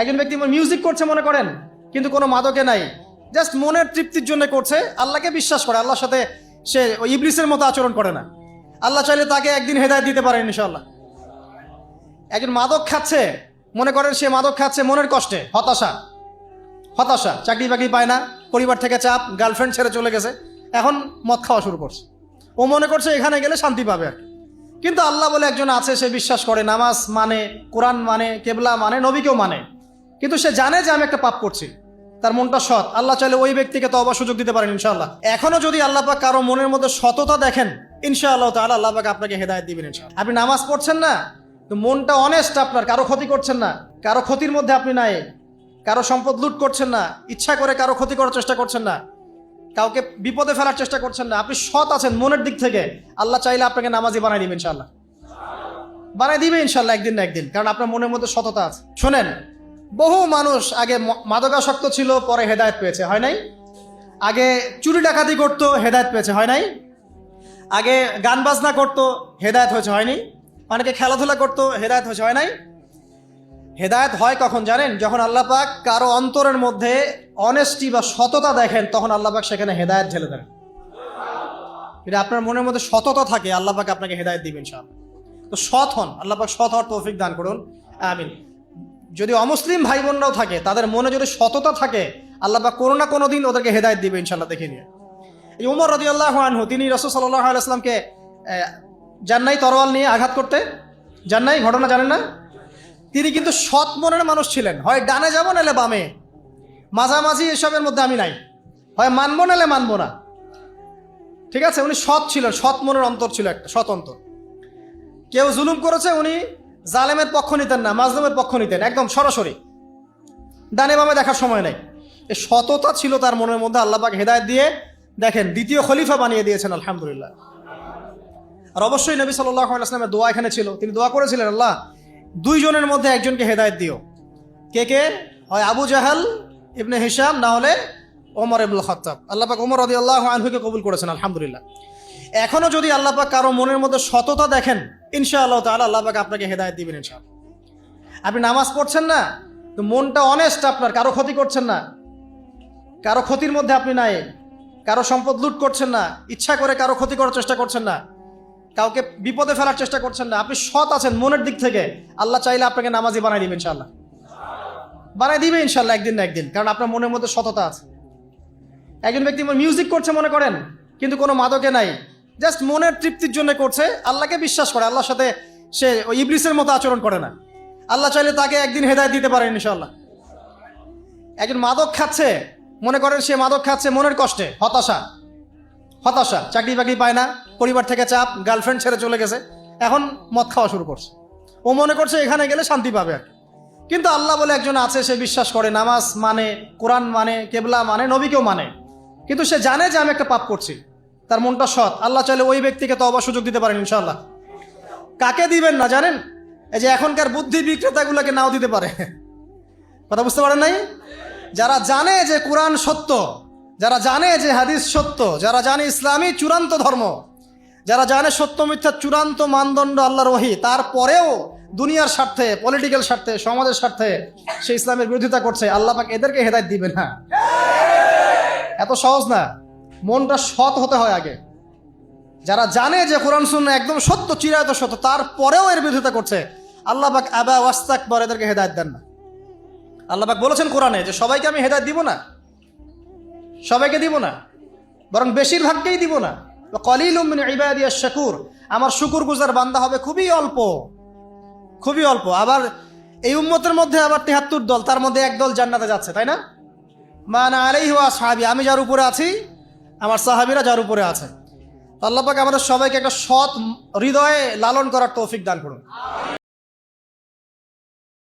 একজন ব্যক্তি মিউজিক করছে মনে করেন, কিন্তু কোনো মাদকে নাই। জাস্ট মনের তৃপ্তির জন্য করছে, আল্লাহকে বিশ্বাস করে, আল্লাহর সাথে সে ওই ইবলিসের মতো আচরণ করে না। আল্লাহ চাইলে তাকে একদিন হেদায়ত দিতে পারেন ইনশাল্লাহ একজন মাদক খাচ্ছে, মনে করেন সে মাদক খাচ্ছে মনের কষ্টে, হতাশা। হতাশা, চাকরি বাকরি পায় না, পরিবার থেকে চাপ গার্লফ্রেন্ড ছেড়ে চলে গেছে। এখন মদ খাওয়া শুরু করছে। ও মনে করছে এখানে গেলে শান্তি পাবে আর কিন্তু আল্লাহ বলে একজন আছে, সে বিশ্বাস করে, নামাজ মানে কোরআন মানে কেবলা মানে নবীকেও মানে। কিন্তু সে জানে যে আমি একটা পাপ করছি। তার মনটা সৎ। আল্লাহ চাইলে ওই ব্যক্তিকে তো অবা সুযোগ দিতে পারেন, ইনশাআল্লাহ। এখনও যদি আল্লাহ পাক কারও মনের মধ্যে সততা দেখেন, ইনশাআল্লাহ তাহলে আল্লাহ পাক আপনাকে হেদায়ত দিবেন, ইনশাআল্লাহ। আপনি নামাজ পড়ছেন না, তো মনটা অনেস্ট আপনার, কারও ক্ষতি করছেন না। কারও ক্ষতির মধ্যে আপনি নাই। কারও সম্পদ লুট করছেন না। ইচ্ছা করে কারও ক্ষতি করার চেষ্টা করছেন না। কাউকে বিপদে ফেলার চেষ্টা করছেন না। আপনি সৎ আছেন মনের দিক থেকে। আল্লাহ চাইলে আপনাকে নামাজি বানাই দিবেন ইনশাআল্লাহ। বানাই দিবে ইনশাল্লাহ একদিন না একদিন। কারণ আপনার মনের মধ্যে সততা আছে। শোনেন বহু মানুষ আগে মাদকাসক্ত ছিল, পরে হেদায়ত পেয়েছে, হয় নাই? আগে চুরি ডাকাতি করতো, হেদায়ত পেয়েছে, হয় নাই? আগে গান বাজনা করতো, হেদায়েত হয়েছে হয়নি অনেকে খেলাধুলা করতো, হেদায়ত হয়েছে, হয় নাই? হেদায়েত হয় কখন জানেন? যখন আল্লাহ পাক কারও অন্তরের মধ্যে অনেস্টি বা সততা দেখেন, তখন আল্লাহ পাক সেখানে হেদায়েত ঢেলে দেন। যদি আপনার মনের মধ্যে সততা থাকে, আল্লাহ পাক আপনাকে হেদায়েত দিবেন সব তো সৎ হন, আল্লাহ পাক সৎ হওয়ার তৌফিক দান করুন, আমিন। যদি অমুসলিম ভাই বোনরাও থাকে, তাদের মনে যদি সততা থাকে, আল্লাহ বা কোনো না কোনো দিন ওদেরকে হেদায়েত দিবে ইনশাল্লাহ দেখে নিয়ে। এই উমর রদি আল্লাহ আনহু, তিনি রসুল সাল্লাহ আলাইসলামকে জান্নাই তরোয়াল নিয়ে আঘাত করতে। জান্নাই, ঘটনা জানেন না? তিনি কিন্তু সৎ মনের মানুষ ছিলেন। হয় ডানে যাব নাহলে বামে। মাঝামাঝি এসবের মধ্যে আমি নাই। হয় মানবো নাহলে মানবো না। ঠিক আছে? উনি সৎ ছিলেন, সৎ মনের অন্তর ছিল একটা, সৎ অন্তর। কেউ জুলুম করেছে, উনি জালেমের পক্ষ নিতেন না, মাজলুমের পক্ষ নিতেন, একদম সরাসরি। ডানে বামে দেখার সময় নেই। এই সততা ছিল তার মনের মধ্যে, আল্লাহ পাক হেদায়ত দিয়ে দেখেন, দ্বিতীয় খলিফা বানিয়ে দিয়েছেন, আলহামদুলিল্লাহ। আর অবশ্যই নবী সাল্লাহ দোয়া এখানে ছিল। তিনি দোয়া করেছিলেন, আল্লাহ, দুইজনের মধ্যে একজনকে হেদায়ত দিও। কে কে? হয় আবু জাহাল, ইবনে হিসাম না হলে ওমর ইবুল খত্তাব আল্লাহ পাক ওমর রদি আল্লাহ আনহুকে কবুল করেছেন, আলহামদুলিল্লাহ। এখনও যদি আল্লাহ পাক কারও মনের মধ্যে সততা দেখেন ইনশাআল্লাহ তাহলে আল্লাহ পাক আপনাকে হেদায়ত দিবেন ইনশাআল্লাহ। আপনি নামাজ পড়ছেন না, তো মনটা অনেস্ট আপনার, কারও ক্ষতি করছেন না। কারও ক্ষতির মধ্যে আপনি নাই, কারও সম্পদ লুট করছেন না, ইচ্ছা করে কারও ক্ষতি করার চেষ্টা করছেন না, কাউকে বিপদে ফেলার চেষ্টা করছেন না। আপনি সৎ আছেন মনের দিক থেকে, আল্লাহ চাইলে আপনাকে নামাজি বানাই দিবেন ইনশাল্লাহ বানাই দিবে ইনশাল্লাহ একদিন না একদিন, কারণ আপনার মনের মধ্যে সততা আছে। একজন ব্যক্তি মিউজিক করছে মনে করেন, কিন্তু কোনো মাদকে নাই। জাস্ট মনের তৃপ্তির জন্য করছে, আল্লাহকে বিশ্বাস করে, আল্লাহর সাথে সে ওই ইবলিসের মতো আচরণ করে না। আল্লাহ চাইলে তাকে একদিন হেদায়ত দিতে পারেন ইনশাল্লাহ একজন মাদক খাচ্ছে, মনে করেন সে মাদক খাচ্ছে মনের কষ্টে, হতাশা। হতাশা, চাকরি বাকরি পায় না, পরিবার থেকে চাপ গার্লফ্রেন্ড ছেড়ে চলে গেছে, এখন মদ খাওয়া শুরু করছে। ও মনে করছে এখানে গেলে শান্তি পাবে আর কিন্তু আল্লাহ বলে একজন আছে, সে বিশ্বাস করে নামাজ মানে কোরআন মানে কেবলা মানে নবীকেও মানে। কিন্তু সে জানে যে আমি একটা পাপ করছি। তার মনটা সৎ। আল্লাহ চাইলে ওই ব্যক্তিকে তো অবা সুযোগ দিতে পারেন ইনশাল্লাহ কাকে দিবেন না জানেন? এই যে এখনকার বুদ্ধি বিক্রেতাগুলোকে নাও দিতে পারে। কথা বুঝতে পারেন নাই? যারা জানে যে কোরআন সত্য, যারা জানে যে হাদিস সত্য, যারা জানে ইসলামী চূড়ান্ত ধর্ম, যারা জানে সত্য মিথ্যা চূড়ান্ত মানদণ্ড আল্লাহ রহি তারপরেও দুনিয়ার স্বার্থে পলিটিক্যাল স্বার্থে, সমাজের স্বার্থে সে ইসলামের বিরোধিতা করছে, আল্লাহ পাক এদেরকে হেদায়ত দিবে না এত সহজ না? মনটা সৎ হতে হয় আগে। যারা জানে যে কোরআন শূন্য একদম সত্য, চিরায়ত সত্য, তারপরেও এর বিরোধিতা করছে, আল্লাহ পাক আবা ওয়াস্তাক পর এদেরকে হেদায়ত দেন না। আল্লাহ আল্লাহবাক বলেছেন কোরআনে যে সবাইকে আমি হেদায়ত দিব না। সবাইকে দিব না। বরং বেশিরভাগকেই দিব না। কলিল ইবাদিয়া শাকুর, আমার শুকুর গুজার বান্দা হবে খুবই অল্প। খুবই অল্প। আবার এই উম্মতের মধ্যে আবার তেহাত্তর দল, তার মধ্যে এক দল জান্নাতে যাচ্ছে, তাই না? মান আলাই হুয়া সাহাবি আমি যার উপরে আছি আমার সাহাবিরা যার উপরে আছে। আল্লাহ পাক আমাদের সবাইকে একটা সৎ হৃদয়ে লালন করার তৌফিক দান করুন।